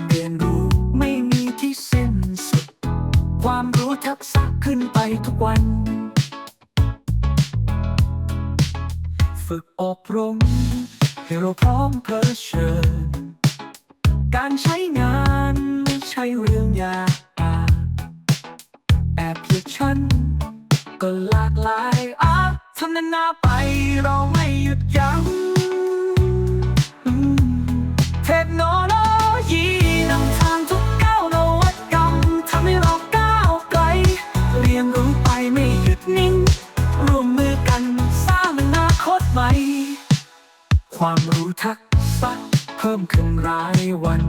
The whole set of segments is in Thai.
ารเรียนรู้ไม่มีที่สิ้นสุด ความรู้ทักษะขึ้นไปทุกวัน ฝึกอบรมให้เราพร้อมเผชิญ การใช้งานไม่ใช่เรื่องยากแอปพลิเคชันก็หลากหลายอาพัฒนาไปเราไม่หยุดยั้ง กันสร้างอนาคตใหม่ ความรู้ทักษะเพิ่มขึ้นรายวัน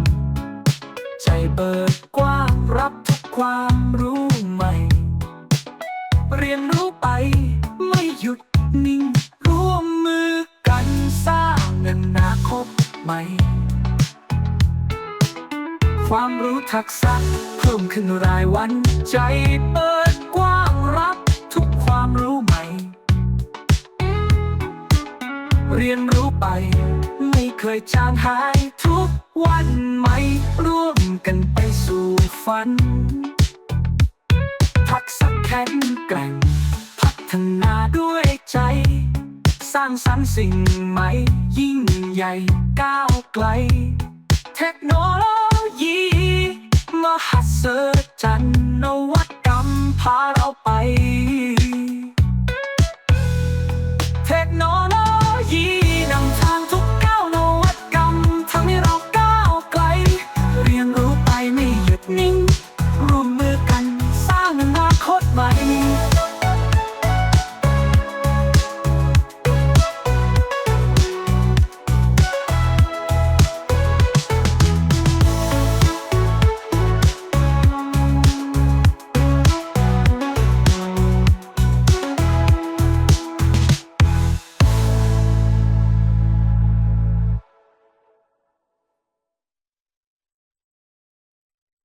ใจเปิดกว้างรับทุกความรู้ใหม่ เรียนรู้ไปไม่หยุดนิ่งร่วมมือกันสร้างอนาคตใหม่ ความรู้ทักษะเพิ่มขึ้นรายวันใจเปิด เรียนรู้ไป ไม่เคยจางหายทุกวันใหม่ร่วมกันไปสู่ฝัน ทักษะแข็งแกร่ง พัฒนาด้วยใจ สร้างสรรค์สิ่งใหม่ ยิ่งใหญ่ก้าวไกล เทคโนโลยี มหัศจรรย์นวัต my